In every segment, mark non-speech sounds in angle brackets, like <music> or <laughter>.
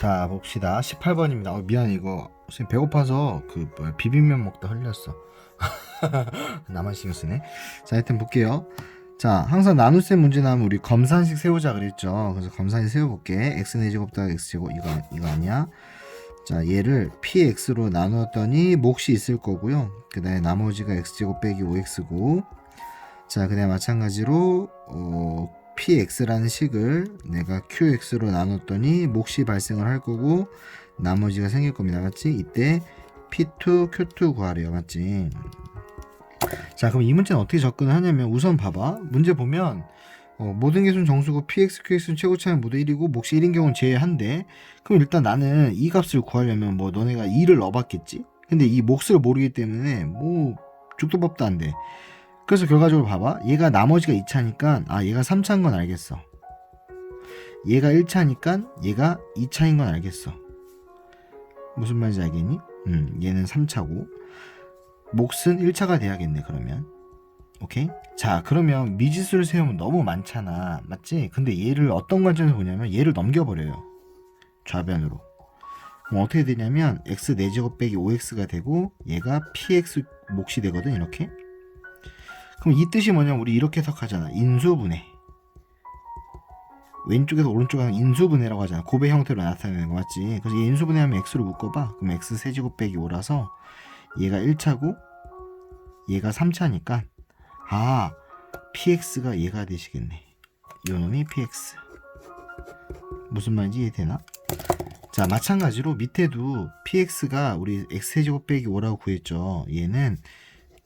자 봅시다. 18번입니다. 어, 미안 이거. 선생님 배고파서 그 뭐야, 비빔면 먹다 흘렸어. <laughs> 나만 신경 쓰네. 자 하여튼 볼게요. 자 항상 나눗셈 문제 나오면 우리 검산식 세우자 그랬죠. 그래서 검산식 세워볼게. X 제곱 더하기 x제곱. 이거, 이거 아니야? 자 얘를 px로 나누었더니 몫이 있을 거고요. 그 다음에 나머지가 x제곱 빼기 5x고. 자 그 다음 마찬가지로 어, px라는 식을 내가 qx로 나눴더니 몫이 발생을 할 거고 나머지가 생길 겁니다. 맞지? 이때 p2 q2 구하래요. 맞지? 자 그럼 이 문제는 어떻게 접근을 하냐면 우선 봐봐. 문제 보면 어, 모든 개수는 정수고 px, qx는 최고차는 모두 1이고 몫이 1인 경우는 제외한데 그럼 일단 나는 이 값을 구하려면 뭐 너네가 2를 넣어봤겠지? 근데 이 몫을 모르기 때문에 뭐 죽도 법도 안 돼 그래서 결과적으로 봐봐. 얘가 나머지가 2차니까 아 얘가 3차인 건 알겠어. 얘가 1차니까 얘가 2차인 건 알겠어. 무슨 말인지 알겠니? 음 얘는 3차고. 몫은 1차가 돼야겠네 그러면. 오케이? 자 그러면 미지수를 세우면 너무 많잖아. 맞지? 근데 얘를 어떤 관점에서 보냐면 얘를 넘겨버려요. 좌변으로. 그럼 어떻게 되냐면 x 4제곱 빼기 5x가 되고 얘가 px 몫이 되거든 이렇게 그럼 이 뜻이 뭐냐면 우리 이렇게 해석하잖아. 인수분해. 왼쪽에서 오른쪽에 하면 인수분해라고 하잖아. 곱의 형태로 나타내는 거 맞지? 그래서 얘 인수분해하면 x로 묶어봐. 그럼 x 세제곱 빼기 5라서 얘가 1차고 얘가 3차니까 아 px가 얘가 되시겠네. 요놈이 px. 무슨 말인지 이해되나? 자 마찬가지로 밑에도 px가 우리 x 세제곱 빼기 5라고 구했죠. 얘는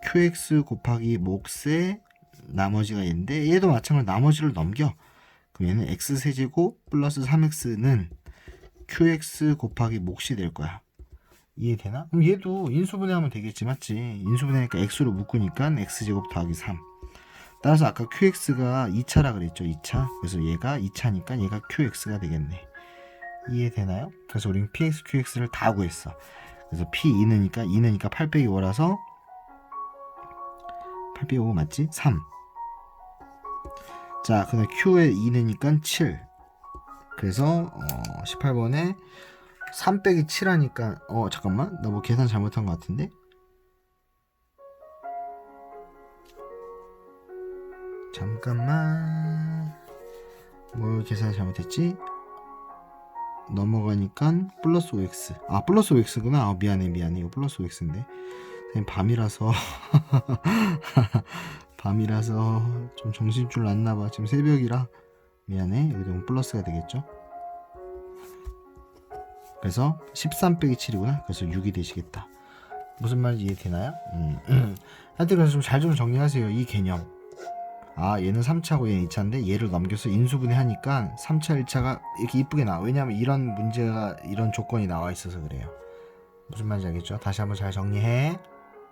qx 곱하기 몫의 나머지가 얘인데 얘도 마찬가지로 나머지를 넘겨 그럼 얘는 x 세제곱 플러스 3x는 qx 곱하기 몫이 될 거야 이해되나? 그럼 얘도 인수분해하면 되겠지 맞지? 인수분해하니까 x로 묶으니까 x제곱 더하기 3 따라서 아까 qx가 2차라 그랬죠 2차 그래서 얘가 2차니까 얘가 qx가 되겠네 이해되나요? 그래서 우리는 px, qx를 다 구했어 그래서 p 2는니까 2는니까 8 빼기 5라서 8 빼기 5 맞지? 3 자, 그다음 Q에 2느니까 7. 그래서 어, 18번에 3 빼기 7 하니까 어 잠깐만. 나 뭐 계산 잘못한 것 같은데? 잠깐만. 뭘 계산 잘못했지 넘어가니까 플러스 5x 아 플러스 5x구나. 아, 미안해 미안해. 이거 플러스 5x인데. 선생님 밤이라서. <laughs> 밤이라서 좀 정신줄 났나봐. 지금 새벽이라. 미안해. 여기 너무 플러스가 되겠죠? 그래서 13 빼기 7이구나. 그래서 6이 되시겠다. 무슨 말인지 이해되나요? 음. <clears throat> 하여튼 그래서 좀잘좀 정리하세요. 이 개념 아 얘는 3차고 얘는 2차인데 얘를 넘겨서 인수분해 하니까 3차 1차가 이렇게 이쁘게 나와. 왜냐면 이런 문제가 이런 조건이 나와 있어서 그래요. 무슨 말인지 알겠죠? 다시 한번 잘 정리해